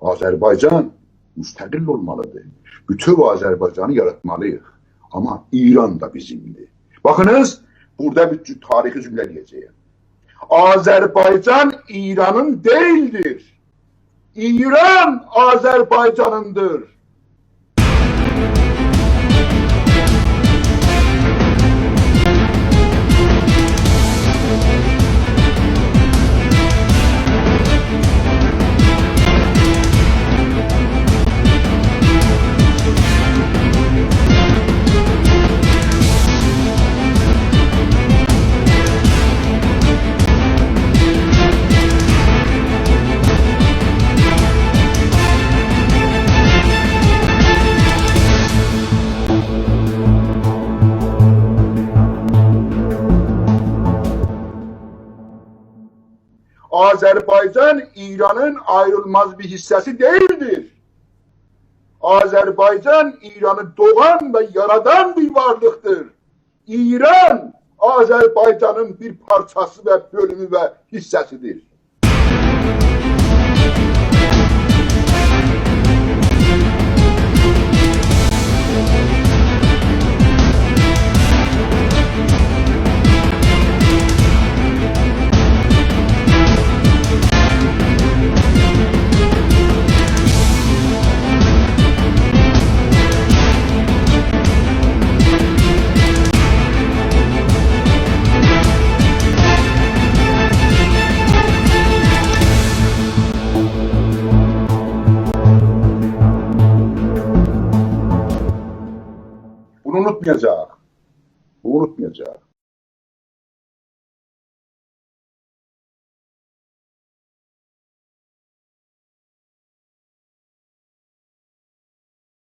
Azerbaycan müstakil olmalıdır. Bütün Azerbaycan'ı yaratmalıyız. Ama İran da bizimdi. Bakınız burada bir tarihi cümle diyeceğim. Azerbaycan İran'ın değildir. İran Azerbaycan'ındır. Azerbaycan İran'ın ayrılmaz bir hissesi değildir. Azerbaycan İran'ı doğan ve yaradan bir varlıktır. İran Azerbaycan'ın bir parçası ve bölümü ve hissesidir. Bunu unutmayacak. Bunu unutmayacak.